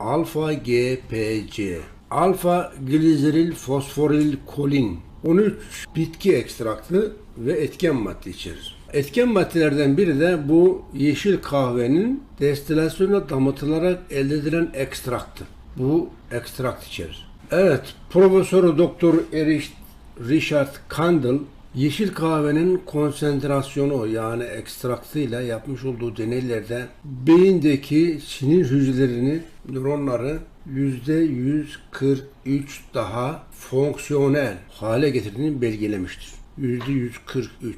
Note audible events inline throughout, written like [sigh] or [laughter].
alfa GPC, alfa glizeril fosforil kolin 13 bitki ekstraktı ve etken madde içerir. Etken maddelerden biri de bu yeşil kahvenin destilasyonla damıtılarak elde edilen ekstraktı. Bu ekstrakt içerir. Evet, Profesör Doktor Erich Richard Kandel yeşil kahvenin konsantrasyonu yani ekstraktıyla yapmış olduğu deneylerde beyindeki sinir hücrelerini, nöronları %143 daha fonksiyonel hale getirdiğini belgelemiştir. %143.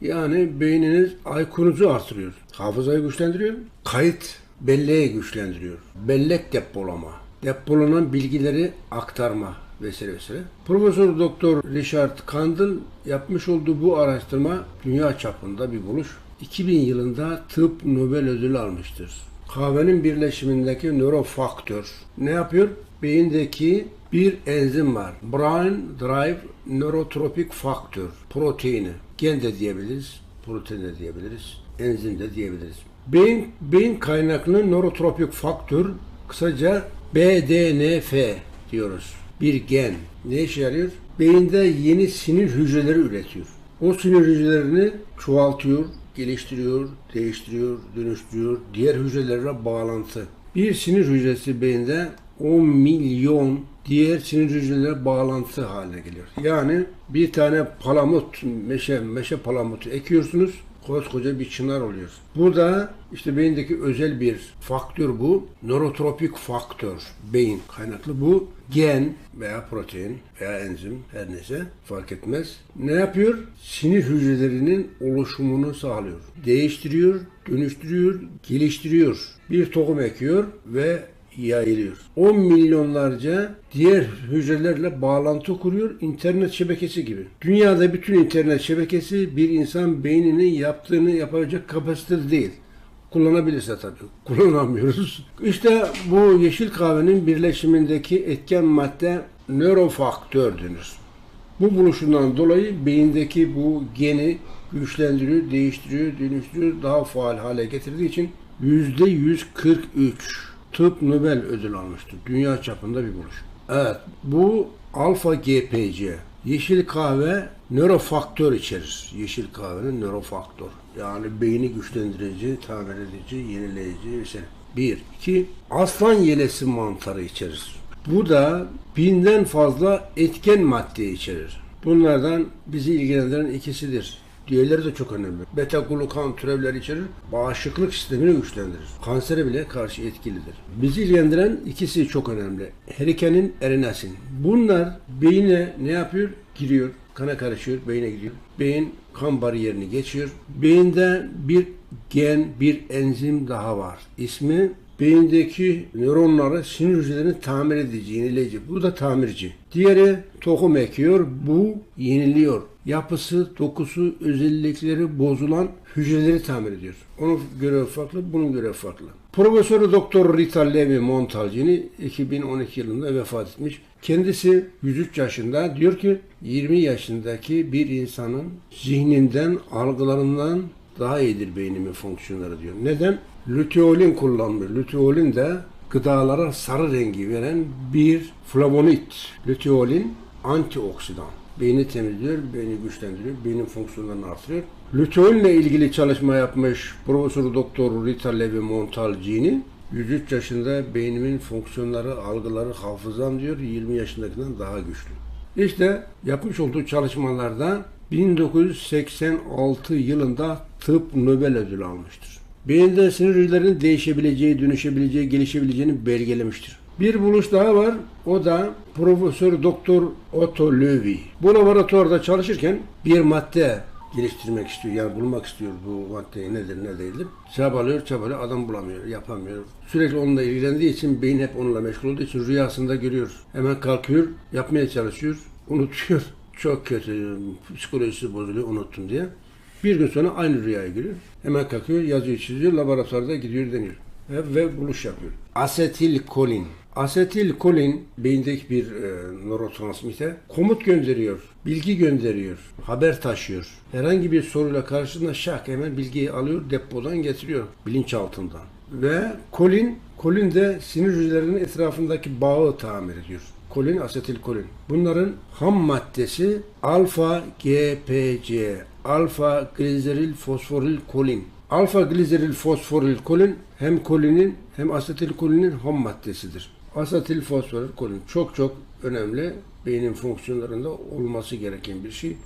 Yani beyniniz IQ'nuzu artırıyor. Hafızayı güçlendiriyor. Kayıt belleği güçlendiriyor. Bellek depolama. Depolanan bilgileri aktarma vesaire vesaire. Profesör Doktor Richard Kandel yapmış olduğu bu araştırma dünya çapında bir buluş. 2000 yılında tıp Nobel ödülü almıştır. Kahvenin birleşimindeki nörofaktör ne yapıyor? Beyindeki bir enzim var. Brain Drive Neurotropic Factor proteini. Gen de diyebiliriz, protein de diyebiliriz, enzim de diyebiliriz. Beyin, beyin kaynaklı nörotropik faktör kısaca BDNF diyoruz. Bir gen. Ne işe yarıyor? Beyinde yeni sinir hücreleri üretiyor. O sinir hücrelerini çoğaltıyor, geliştiriyor, değiştiriyor, dönüştürüyor. Diğer hücrelerle bağlantı. Bir sinir hücresi beyinde 10 milyon diğer sinir hücrelerine bağlantı haline geliyor. Yani bir tane palamut, meşe, meşe palamutu ekiyorsunuz koskoca bir çınar oluyor. Burada işte beyindeki özel bir faktör bu. Nörotropik faktör. Beyin kaynaklı bu. Gen veya protein veya enzim her neyse fark etmez. Ne yapıyor? Sinir hücrelerinin oluşumunu sağlıyor. Değiştiriyor, dönüştürüyor, geliştiriyor. Bir tohum ekiyor ve yayılıyor. 10 milyonlarca diğer hücrelerle bağlantı kuruyor internet şebekesi gibi. Dünyada bütün internet şebekesi bir insan beyninin yaptığını yapacak kapasitede değil. Kullanabilirse tabii. [laughs] Kullanamıyoruz. İşte bu yeşil kahvenin birleşimindeki etken madde nörofaktör denir. Bu buluşundan dolayı beyindeki bu geni güçlendiriyor, değiştiriyor, dönüştürüyor, daha faal hale getirdiği için %143 tıp Nobel ödül almıştır. Dünya çapında bir buluş. Evet, bu alfa GPC. Yeşil kahve nörofaktör içerir. Yeşil kahvenin nörofaktör. Yani beyni güçlendirici, tamir edici, yenileyici vesaire. Bir. iki Aslan yelesi mantarı içerir. Bu da binden fazla etken madde içerir. Bunlardan bizi ilgilendiren ikisidir. Diğerleri de çok önemli. Beta glukan türevleri içerir, bağışıklık sistemini güçlendirir. Kansere bile karşı etkilidir. Bizi ilgilendiren ikisi çok önemli. Herikenin, erinasin. Bunlar beyine ne yapıyor? Giriyor, kana karışıyor, beyine gidiyor. Beyin kan bariyerini geçiyor. Beyinde bir gen, bir enzim daha var. İsmi beyindeki nöronları, sinir hücrelerini tamir edici, yenileyici. Bu da tamirci. Diğeri tohum ekiyor, bu yeniliyor. Yapısı, dokusu, özellikleri bozulan hücreleri tamir ediyor. Onun görevi farklı, bunun görevi farklı. Profesör Doktor Rita Levi Montalcini 2012 yılında vefat etmiş. Kendisi 103 yaşında diyor ki 20 yaşındaki bir insanın zihninden, algılarından daha iyidir beynimin fonksiyonları diyor. Neden? Luteolin kullanılır. Luteolin de gıdalara sarı rengi veren bir flavonoid. Luteolin antioksidan. Beyni temizliyor, beyni güçlendiriyor, beynin fonksiyonlarını artırıyor. İle ilgili çalışma yapmış Profesör Doktor Rita Levi Montalcini 103 yaşında beynimin fonksiyonları, algıları, hafızam diyor 20 yaşındakinden daha güçlü. İşte yapmış olduğu çalışmalarda 1986 yılında tıp Nobel ödülü almıştır. Beyinde sinir hücrelerinin değişebileceği, dönüşebileceği, gelişebileceğini belgelemiştir. Bir buluş daha var. O da Profesör Doktor Otto Löwy. Bu laboratuvarda çalışırken bir madde geliştirmek istiyor. Yani bulmak istiyor bu madde nedir ne değildir. Çabalıyor çabalıyor adam bulamıyor yapamıyor. Sürekli onunla ilgilendiği için beyin hep onunla meşgul olduğu için rüyasında görüyor. Hemen kalkıyor yapmaya çalışıyor unutuyor. [laughs] Çok kötü psikolojisi bozuluyor unuttum diye. Bir gün sonra aynı rüyaya giriyor. Hemen kalkıyor yazıyor çiziyor laboratuvarda gidiyor deniyor. Ve, ve buluş yapıyor. Asetilkolin. Asetilkolin beyindeki bir e, nörotransmitter komut gönderiyor, bilgi gönderiyor, haber taşıyor. Herhangi bir soruyla karşısında şak hemen bilgiyi alıyor, depodan getiriyor bilinçaltından. ve kolin, kolin de sinir hücrelerinin etrafındaki bağı tamir ediyor. Kolin, asetilkolin. Bunların ham maddesi alfa GPC, alfa glizeril fosforil kolin. Alfa glizeril fosforil kolin hem kolinin hem asetilkolinin ham maddesidir. Asetil fosforil kolin çok çok önemli beynin fonksiyonlarında olması gereken bir şey.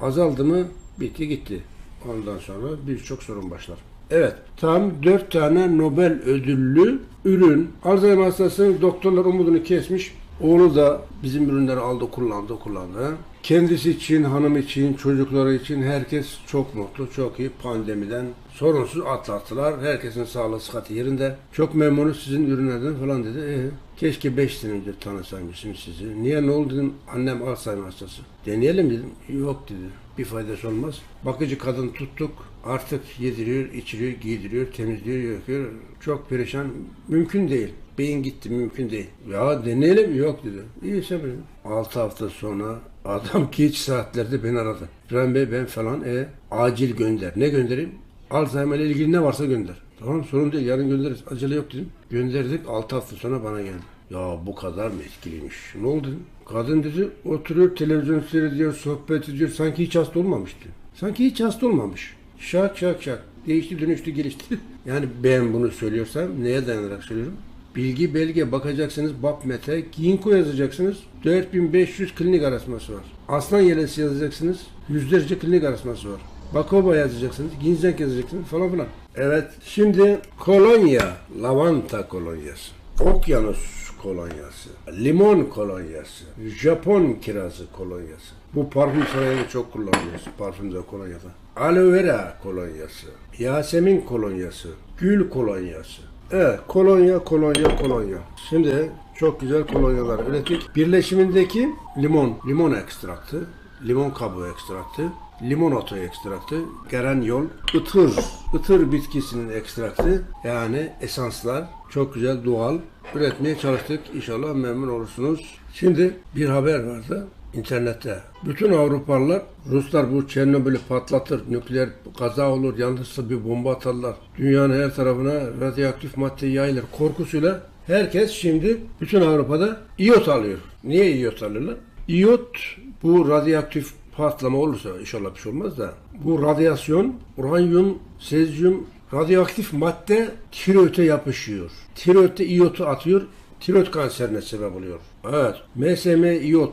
Azaldı mı bitti gitti. Ondan sonra birçok sorun başlar. Evet, tam dört tane Nobel ödüllü ürün. Alzheimer hastasının doktorlar umudunu kesmiş. Oğlu da bizim ürünleri aldı, kullandı, kullandı. Kendisi için, hanım için, çocukları için herkes çok mutlu, çok iyi. Pandemiden sorunsuz atlattılar. Herkesin sağlığı, sıhhati yerinde. Çok memnunuz sizin ürünlerden falan dedi. E, keşke 5 sene önce tanısaymışım sizi. Niye ne oldu dedim. Annem Alzheimer hastası. Deneyelim dedim. Yok dedi. Bir faydası olmaz. Bakıcı kadın tuttuk. Artık yediriyor, içiriyor, giydiriyor, temizliyor, yakıyor. Çok perişan. Mümkün değil. Beyin gitti mümkün değil. Ya deneyelim yok dedi. İyiyse böyle. 6 hafta sonra adam geç saatlerde beni aradı. İbrahim Bey ben falan e acil gönder. Ne göndereyim? Alzheimer ile ilgili ne varsa gönder. Tamam sorun değil yarın göndeririz. Acele yok dedim. Gönderdik 6 hafta sonra bana geldi. Ya bu kadar mı etkiliymiş? Ne oldu dedim. Kadın dedi oturuyor televizyon seyrediyor sohbet ediyor sanki hiç hasta olmamıştı. Sanki hiç hasta olmamış. Şak şak şak. Değişti dönüştü gelişti. [laughs] Yani ben bunu söylüyorsam neye dayanarak söylüyorum? Bilgi belge bakacaksınız BAPMET'e, Ginkgo yazacaksınız. 4500 klinik araştırması var. Aslan yelesi yazacaksınız. Yüzlerce klinik araştırması var. Bakoba yazacaksınız, Ginzek yazacaksınız falan filan. Evet, şimdi kolonya, lavanta kolonyası, okyanus kolonyası, limon kolonyası, Japon kirazı kolonyası. Bu parfüm sarayında çok kullanılıyor, parfümde kolonyada. Aloe vera kolonyası, Yasemin kolonyası, gül kolonyası. Evet, kolonya, kolonya, kolonya. Şimdi çok güzel kolonyalar ürettik. Birleşimindeki limon, limon ekstraktı, limon kabuğu ekstraktı, limonata ekstraktı, geranyol, ıtır, ıtır bitkisinin ekstraktı yani esanslar çok güzel doğal üretmeye çalıştık. İnşallah memnun olursunuz. Şimdi bir haber vardı internette. Bütün Avrupalılar, Ruslar bu Çernobil'i patlatır, nükleer kaza olur, yanlışsa bir bomba atarlar. Dünyanın her tarafına radyoaktif madde yayılır korkusuyla herkes şimdi bütün Avrupa'da iyot alıyor. Niye iyot alıyorlar? İyot bu radyoaktif patlama olursa inşallah bir şey olmaz da bu radyasyon, uranyum, sezyum, radyoaktif madde tiroide yapışıyor. Tiroidde iyotu atıyor, tiroid kanserine sebep oluyor. Evet, MSM iyot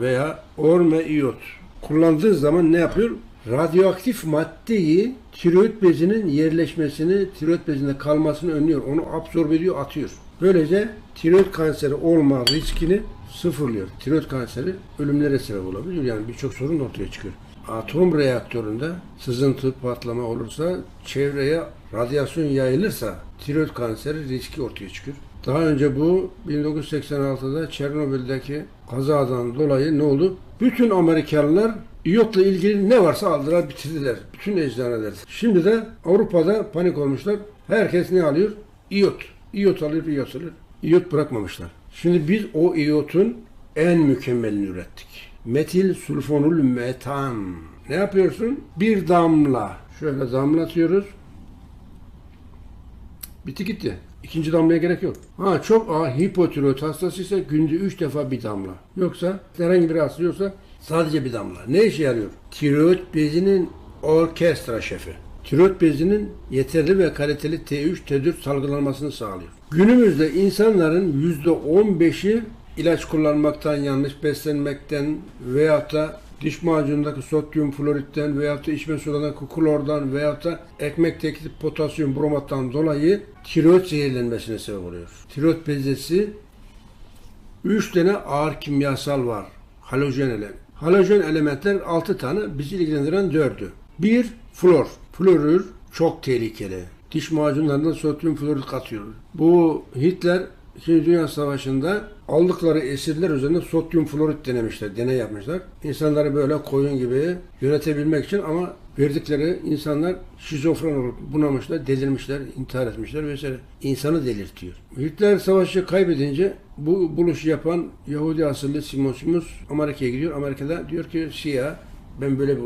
veya orme iyot kullandığı zaman ne yapıyor? Radyoaktif maddeyi tiroid bezinin yerleşmesini, tiroid bezinde kalmasını önlüyor. Onu absorbe ediyor, atıyor. Böylece tiroid kanseri olma riskini sıfırlıyor. Tiroid kanseri ölümlere sebep olabilir. Yani birçok sorun ortaya çıkıyor. Atom reaktöründe sızıntı, patlama olursa, çevreye radyasyon yayılırsa tiroid kanseri riski ortaya çıkıyor. Daha önce bu 1986'da Çernobil'deki kazadan dolayı ne oldu? Bütün Amerikalılar iyotla ilgili ne varsa aldılar, bitirdiler. Bütün eczaneler. Şimdi de Avrupa'da panik olmuşlar. Herkes ne alıyor? İyot. İyot alıyor, iyot alıyor. İyot bırakmamışlar. Şimdi biz o iyotun en mükemmelini ürettik. Metil sulfonul metan. Ne yapıyorsun? Bir damla. Şöyle damlatıyoruz. Bitti gitti. İkinci damlaya gerek yok. Ha çok ağır hipotiroid hastasıysa günde 3 defa bir damla. Yoksa herhangi bir hasta yoksa sadece bir damla. Ne işe yarıyor? Tiroid bezinin orkestra şefi. Tiroid bezinin yeterli ve kaliteli T3, T4 salgılanmasını sağlıyor. Günümüzde insanların %15'i ilaç kullanmaktan, yanlış beslenmekten veyahut da diş macunundaki sodyum floritten veyahut da içme sularındaki klordan veyahut da ekmekteki potasyum bromattan dolayı tiroid zehirlenmesine sebep oluyor. Tiroid bezesi 3 tane ağır kimyasal var. Halojen element. Halojen elementler 6 tane, bizi ilgilendiren 4'ü. 1. Flor. Florür çok tehlikeli. Diş macunlarında sodyum florit katıyor. Bu Hitler İkinci Dünya Savaşı'nda aldıkları esirler üzerinde sodyum florit denemişler, deney yapmışlar. İnsanları böyle koyun gibi yönetebilmek için ama verdikleri insanlar şizofren olup bunamışlar, delirmişler, intihar etmişler vesaire. İnsanı delirtiyor. Hitler savaşı kaybedince bu buluşu yapan Yahudi asıllı Simon Simus Amerika'ya gidiyor. Amerika'da diyor ki CIA Ben böyle bir,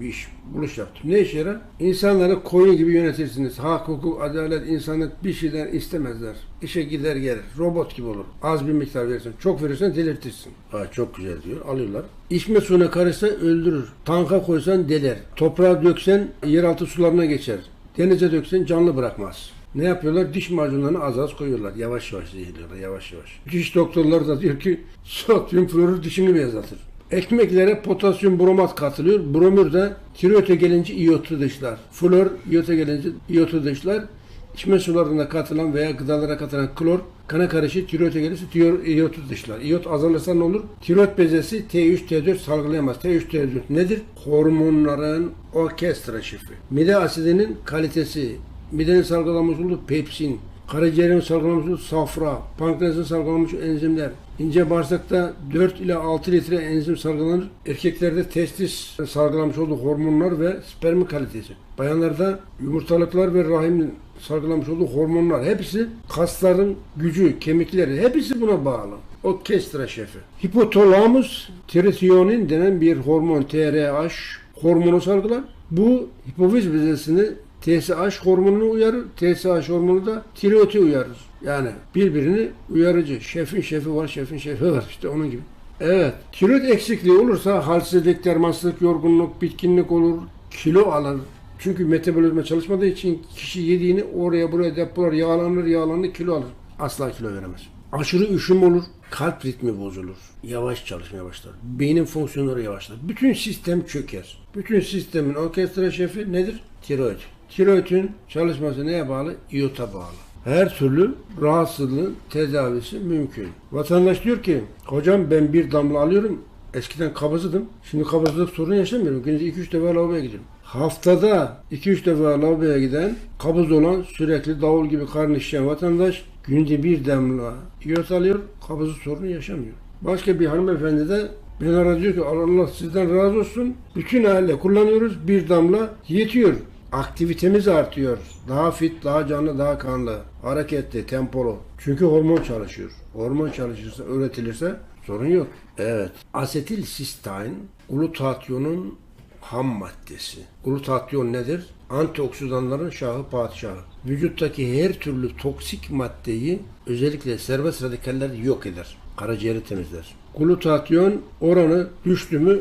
bir iş buluş yaptım. Ne işe yarar? İnsanları koyun gibi yönetirsiniz. Hak, hukuk, adalet, insanlık bir şeyden istemezler. İşe gider gelir. Robot gibi olur. Az bir miktar verirsen. Çok verirsen delirtirsin. Ha, çok güzel diyor. Alıyorlar. İçme suyuna karışsa öldürür. Tanka koysan deler. Toprağa döksen yeraltı sularına geçer. Denize döksen canlı bırakmaz. Ne yapıyorlar? Diş macunlarını az az koyuyorlar. Yavaş yavaş zehirliyorlar. Yavaş yavaş. Diş doktorları da diyor ki sodyum florür dişini beyazlatır. Ekmeklere potasyum bromat katılıyor. Bromür de tiroide gelince iyotu dışlar. Flor iyota gelince iyotu dışlar. İçme sularına katılan veya gıdalara katılan klor kana karışık tiroide gelirse tiyor, iyotu dışlar. İyot azalırsa ne olur? Tiroid bezesi T3, T4 salgılayamaz. T3, T4 nedir? Hormonların orkestra şefi. Mide asidinin kalitesi, midenin salgılamış olduğu pepsin, karaciğerin salgılamış olduğu safra, pankreasın salgılamış enzimler, ince bağırsakta 4 ile 6 litre enzim salgılanır. Erkeklerde testis salgılamış olduğu hormonlar ve spermi kalitesi. Bayanlarda yumurtalıklar ve rahim salgılamış olduğu hormonlar hepsi kasların gücü, kemikleri hepsi buna bağlı. Orkestra şefi. Hipotalamus tirotiyonin denen bir hormon TRH hormonu salgılar. Bu hipofiz bezesini TSH hormonunu uyarır. TSH hormonu da tiroidi uyarır. Yani birbirini uyarıcı. Şefin şefi var, şefin şefi var. İşte onun gibi. Evet. Tiroid eksikliği olursa halsizlik, dermansızlık, yorgunluk, bitkinlik olur, kilo alır. Çünkü metabolizma çalışmadığı için kişi yediğini oraya buraya depolar, yağlanır, yağlanır, kilo alır. Asla kilo veremez. Aşırı üşüm olur, kalp ritmi bozulur, yavaş çalışmaya başlar, beynin fonksiyonları yavaşlar, bütün sistem çöker. Bütün sistemin orkestra şefi nedir? Tiroid. Tiroidin çalışması neye bağlı? İyota bağlı. Her türlü rahatsızlığın tedavisi mümkün. Vatandaş diyor ki, hocam ben bir damla alıyorum, eskiden kabızdım, şimdi kabızlık sorunu yaşamıyorum. Günde 2-3 defa lavaboya gidiyorum. Haftada 2-3 defa lavaboya giden, kabız olan, sürekli davul gibi karnı şişen vatandaş günde bir damla iot alıyor, kabızlık sorunu yaşamıyor. Başka bir hanımefendi de beni aradı diyor ki Allah sizden razı olsun. Bütün aile kullanıyoruz. Bir damla yetiyor. Aktivitemiz artıyor. Daha fit, daha canlı, daha kanlı. Hareketli, tempolu. Çünkü hormon çalışıyor. Hormon çalışırsa, üretilirse sorun yok. Evet. Asetil sistein glutatyonun ham maddesi. Glutatyon nedir? Antioksidanların şahı padişahı. Vücuttaki her türlü toksik maddeyi özellikle serbest radikalleri yok eder. Karaciğeri temizler. Glutatyon oranı düştü mü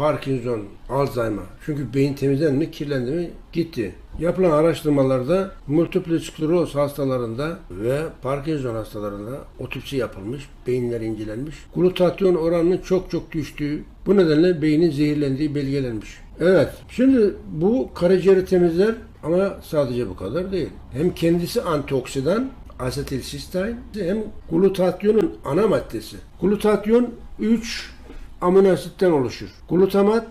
Parkinson, Alzheimer. Çünkü beyin temizlendi mi, kirlendi mi gitti. Yapılan araştırmalarda multiple skleroz hastalarında ve Parkinson hastalarında otopsi yapılmış, beyinler incelenmiş. Glutatyon oranının çok çok düştüğü, bu nedenle beynin zehirlendiği belgelenmiş. Evet, şimdi bu karaciğeri temizler ama sadece bu kadar değil. Hem kendisi antioksidan, asetilsistein hem glutatyonun ana maddesi. Glutatyon 3 amino asitten oluşur. Glutamat,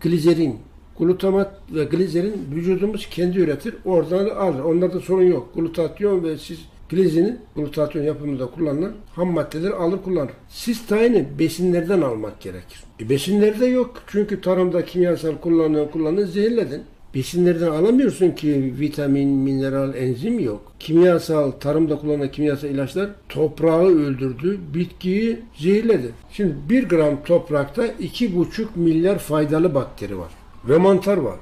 glizerin. Glutamat ve glizerin vücudumuz kendi üretir. Oradan alır. Onlarda sorun yok. Glutatyon ve siz glizinin glutatyon yapımında kullanılan ham maddeleri alır kullanır. Sisteini besinlerden almak gerekir. E besinlerde yok. Çünkü tarımda kimyasal kullanıyor, kullanıyor, zehirledin. Besinlerden alamıyorsun ki vitamin, mineral, enzim yok. Kimyasal, tarımda kullanılan kimyasal ilaçlar toprağı öldürdü, bitkiyi zehirledi. Şimdi 1 gram toprakta 2,5 milyar faydalı bakteri var ve mantar var.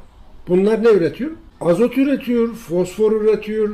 Bunlar ne üretiyor? Azot üretiyor, fosfor üretiyor,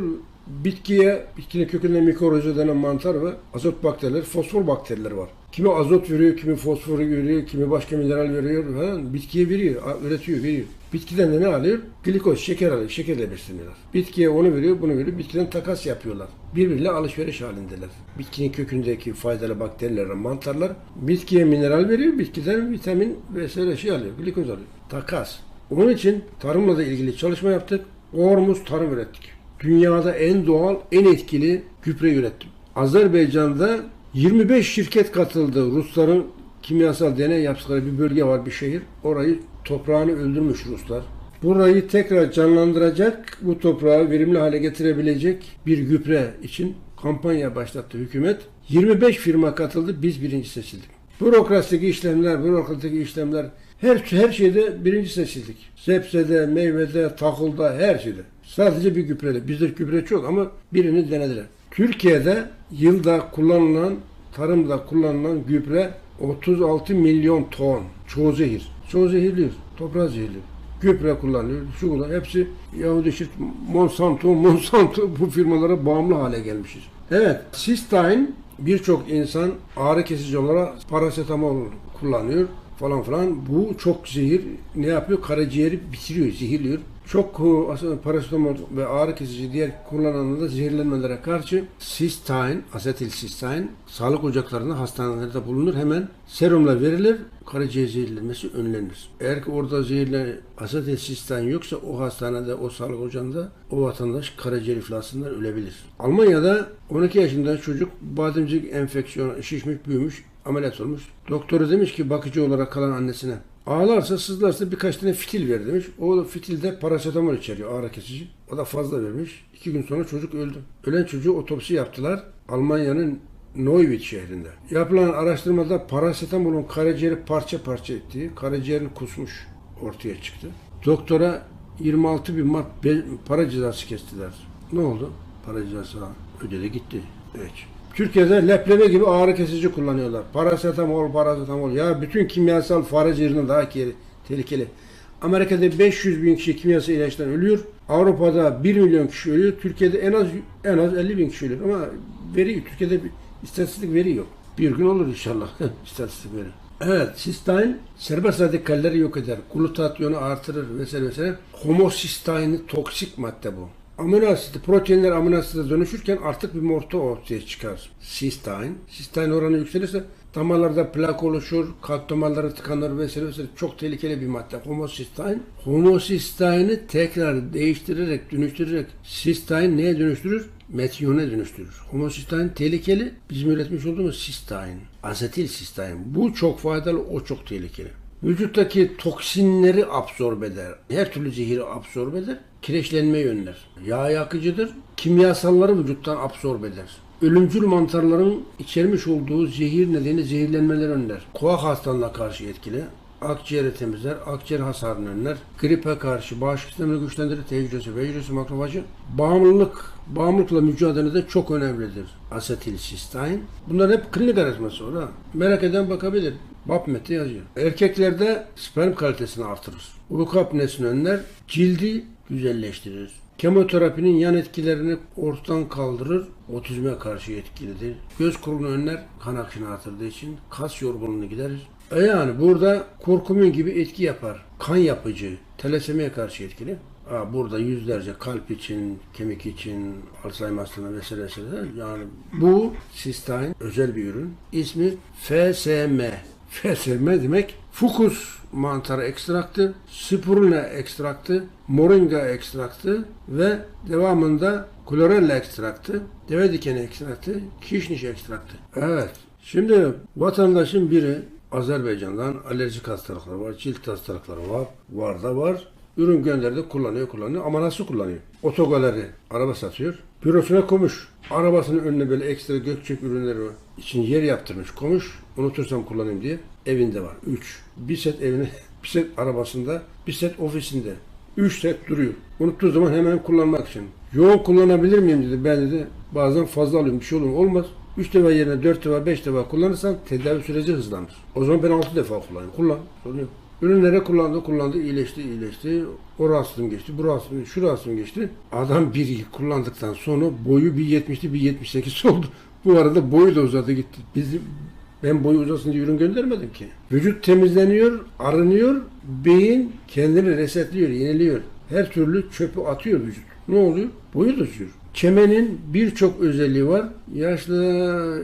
bitkiye, bitkinin kökünde mikoroza denen mantar ve azot bakterileri, fosfor bakterileri var. Kimi azot veriyor, kimi fosfor veriyor, kimi başka mineral veriyor falan. Bitkiye veriyor, üretiyor, veriyor. Bitkiden de ne alıyor? Glikoz, şeker alıyor, şekerle besleniyorlar. Bitkiye onu veriyor, bunu veriyor. Bitkiden takas yapıyorlar. Birbiriyle alışveriş halindeler. Bitkinin kökündeki faydalı bakteriler, mantarlar bitkiye mineral veriyor, bitkiden vitamin vesaire şey alıyor, glikoz alıyor. Takas. Onun için tarımla da ilgili çalışma yaptık. Ormuz tarım ürettik. Dünyada en doğal, en etkili gübre ürettim. Azerbaycan'da 25 şirket katıldı. Rusların kimyasal deney yaptıkları bir bölge var, bir şehir. Orayı toprağını öldürmüş Ruslar. Burayı tekrar canlandıracak, bu toprağı verimli hale getirebilecek bir gübre için kampanya başlattı hükümet. 25 firma katıldı, biz birinci seçildik. Bürokrasideki işlemler, bürokratiki işlemler, her, her şeyde birinci seçildik. Sebzede, meyvede, takılda, her şeyde. Sadece bir gübrede. Bizde gübre çok ama birini denediler. Türkiye'de yılda kullanılan, tarımda kullanılan gübre 36 milyon ton. Çoğu zehir. Çoğu zehirliyor. Toprağı zehirliyor. Gübre kullanıyor, şu kullanıyor. Hepsi Yahudi şirk, Monsanto, [laughs] Monsanto bu firmalara bağımlı hale gelmişiz. Evet, Sistine birçok insan ağrı kesici olarak parasetamol kullanıyor falan falan. Bu çok zehir. Ne yapıyor? Karaciğeri bitiriyor, zehirliyor. Çok e, aslında parasetamol ve ağrı kesici diğer kullananlarda da zehirlenmelere karşı sistine, asetil sistine sağlık ocaklarında hastanelerde bulunur. Hemen serumla verilir. Karaciğer zehirlenmesi önlenir. Eğer ki orada zehirle asetil sistine yoksa o hastanede, o sağlık ocağında o vatandaş karaciğer iflasından ölebilir. Almanya'da 12 yaşında çocuk bademcik enfeksiyon şişmiş, büyümüş, ameliyat olmuş. Doktoru demiş ki bakıcı olarak kalan annesine Ağlarsa sızlarsa birkaç tane fitil ver demiş. O fitilde parasetamol içeriyor ağrı kesici. O da fazla vermiş. İki gün sonra çocuk öldü. Ölen çocuğu otopsi yaptılar. Almanya'nın Neuwied şehrinde. Yapılan araştırmada parasetamolun karaciğeri parça parça ettiği, karaciğerini kusmuş ortaya çıktı. Doktora 26 bin be- para cezası kestiler. Ne oldu? Para cezası ödedi gitti. Evet. Türkiye'de lepleme gibi ağrı kesici kullanıyorlar. Parasetamol, parasetamol. Ya bütün kimyasal fare ciğerine daha tehlikeli. Amerika'da 500 bin kişi kimyasal ilaçtan ölüyor. Avrupa'da 1 milyon kişi ölüyor. Türkiye'de en az en az 50 bin kişi ölüyor. Ama veri Türkiye'de bir istatistik veri yok. Bir gün olur inşallah [laughs] istatistik veri. Evet, sistine serbest radikalleri yok eder. Glutatyonu artırır vesaire vesaire. Homosistein toksik madde bu. Amino asidi, proteinler amino aside dönüşürken artık bir morta ortaya çıkar. Sistine. Sistine oranı yükselirse damarlarda plak oluşur, kalp damarları tıkanır vesaire vesaire. Çok tehlikeli bir madde. Homosistein. Homosistein'i tekrar değiştirerek, dönüştürerek sistine neye dönüştürür? Metyone dönüştürür. Homosistein tehlikeli. Bizim üretmiş olduğumuz sistein. Asetil sistein. Bu çok faydalı, o çok tehlikeli. Vücuttaki toksinleri absorbe eder. Her türlü zehiri absorbe eder. Kireçlenmeyi önler. Yağ yakıcıdır. Kimyasalları vücuttan absorbe eder. Ölümcül mantarların içermiş olduğu zehir nedeni zehirlenmeleri önler. Koa hastalığına karşı etkili. Akciğeri temizler, akciğer hasarını önler. Gripe karşı bağışıklık sistemini güçlendirir. T hücresi, B hücresi, makrofajı. Bağımlılık, bağımlılıkla mücadelede çok önemlidir. Asetil sistein. Bunlar hep klinik araştırması ha. Merak eden bakabilir. BAPMET'te yazıyor. Erkeklerde sperm kalitesini artırır. Uyku apnesini önler, cildi güzelleştirir. Kemoterapinin yan etkilerini ortadan kaldırır, otizme karşı etkilidir. Göz kuruluğunu önler, kan akışını artırdığı için kas yorgunluğunu giderir. E yani burada kurkumin gibi etki yapar. Kan yapıcı, telasemiye karşı etkili. Burada yüzlerce kalp için, kemik için, Alzheimer hastalığına vesaire vesaire. Yani bu sistine özel bir ürün. İsmi FSM. FSM demek Fucus mantarı ekstraktı, spirulina ekstraktı, moringa ekstraktı ve devamında chlorella ekstraktı, deve dikeni ekstraktı, kişniş ekstraktı. Evet. Şimdi vatandaşın biri Azerbaycan'dan alerjik hastalıkları var, cilt hastalıkları var, var da var. Ürün gönderdi, kullanıyor, kullanıyor. Ama nasıl kullanıyor? Otogaleri araba satıyor. Bürosuna koymuş. Arabasının önüne böyle ekstra gökçek ürünleri var. için yer yaptırmış, koymuş. Unutursam kullanayım diye. Evinde var. 3. Bir set evine, [laughs] bir set arabasında, bir set ofisinde. 3 set duruyor. Unuttuğu zaman hemen kullanmak için. Yoğun kullanabilir miyim dedi. Ben dedi bazen fazla alıyorum. Bir şey olur? Olmaz. 3 defa yerine 4 defa 5 defa kullanırsan tedavi süreci hızlanır. O zaman ben 6 defa kullanayım. Kullan. Sorun yok. Ürünlere kullandı, kullandı, iyileşti, iyileşti. O rahatsızlığım geçti, bu rahatsızlığım, şu rahatsızlığım geçti. Adam bir kullandıktan sonra boyu bir 70'ti, bir 78 oldu. [laughs] Bu arada boyu da uzadı gitti. Bizim ben boyu uzasın diye ürün göndermedim ki. Vücut temizleniyor, arınıyor, beyin kendini resetliyor, yeniliyor. Her türlü çöpü atıyor vücut. Ne oluyor? Boyu da uzuyor. Çemenin birçok özelliği var. Yaşlı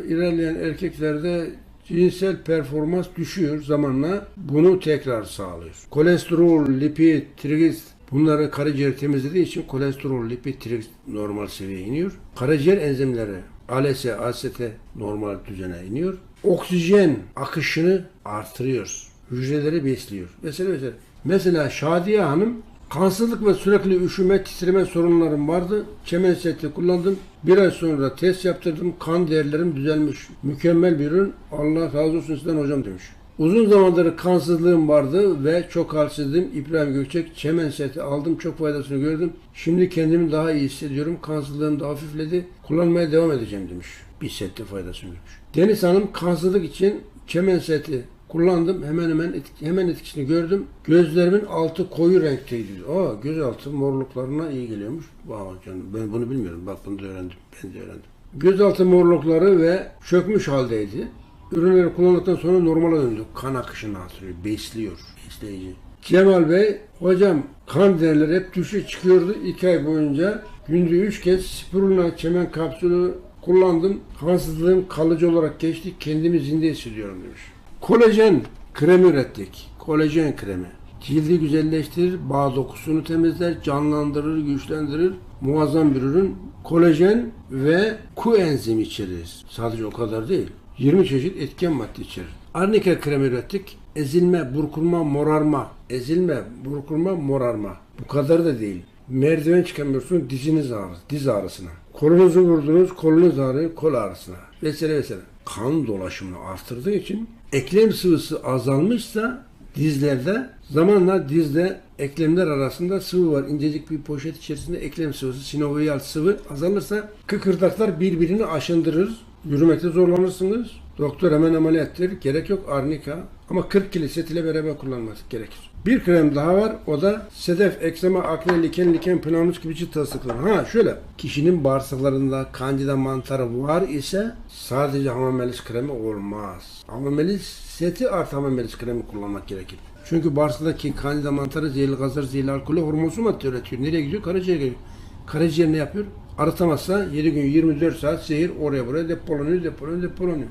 ilerleyen erkeklerde cinsel performans düşüyor zamanla. Bunu tekrar sağlıyor. Kolesterol, lipid, triglis bunları karaciğer temizlediği için kolesterol, lipid, triglis normal seviyeye iniyor. Karaciğer enzimleri ALS, AST normal düzene iniyor. Oksijen akışını artırıyor. Hücreleri besliyor. Mesela mesela. Mesela Şadiye Hanım Kansızlık ve sürekli üşüme, titreme sorunlarım vardı. Çemen seti kullandım. Bir ay sonra test yaptırdım. Kan değerlerim düzelmiş. Mükemmel bir ürün. Allah razı olsun sizden hocam demiş. Uzun zamandır kansızlığım vardı ve çok halsizdim. İbrahim Gökçek çemen seti aldım. Çok faydasını gördüm. Şimdi kendimi daha iyi hissediyorum. Kansızlığım da hafifledi. Kullanmaya devam edeceğim demiş. Bir sette faydasını görmüş. Deniz Hanım kansızlık için çemen seti Kullandım. Hemen hemen etki- hemen etkisini gördüm. Gözlerimin altı koyu renkteydi. Aa göz altı morluklarına iyi geliyormuş. Vay canım ben bunu bilmiyorum. Bak bunu da öğrendim. Ben de öğrendim. Gözaltı morlukları ve çökmüş haldeydi. Ürünleri kullandıktan sonra normale döndü. Kan akışını artırıyor, besliyor, besleyici. Cemal Bey, hocam kan değerleri hep düşe çıkıyordu iki ay boyunca. Günde üç kez spirulina çemen kapsülü kullandım. Kansızlığım kalıcı olarak geçti. Kendimi zinde hissediyorum demiş. Kolajen kremi ürettik. Kolajen kremi. Cildi güzelleştirir, bağ dokusunu temizler, canlandırır, güçlendirir. Muazzam bir ürün. Kolajen ve Q enzimi içerir. Sadece o kadar değil. 20 çeşit etken madde içerir. Arnika kremi ürettik. Ezilme, burkulma, morarma. Ezilme, burkulma, morarma. Bu kadar da değil. Merdiven çıkamıyorsun diziniz ağrı, diz ağrısına. Kolunuzu vurdunuz, kolunuz ağrıyor, kol ağrısına. Vesaire vesaire. Kan dolaşımını artırdığı için eklem sıvısı azalmışsa dizlerde zamanla dizde eklemler arasında sıvı var. İncecik bir poşet içerisinde eklem sıvısı, sinovial sıvı azalırsa kıkırdaklar birbirini aşındırır. Yürümekte zorlanırsınız. Doktor hemen ameliyattır. Gerek yok arnika. Ama 40 kilo set ile beraber kullanması gerekir. Bir krem daha var. O da sedef, eksema, akne, liken, liken, planus gibi cilt hastalıkları. Ha şöyle. Kişinin bağırsaklarında kandida mantarı var ise sadece hamamelis kremi olmaz. Hamamelis seti artı hamamelis kremi kullanmak gerekir. Çünkü bağırsaktaki kandida mantarı zehirli gazlar, zehirli alkolü hormonsuz madde üretiyor. Nereye gidiyor? Karaciğere gidiyor. Karaciğer ne yapıyor? Arıtamazsa 7 gün 24 saat zehir oraya buraya depolanıyor, depolanıyor, depolanıyor.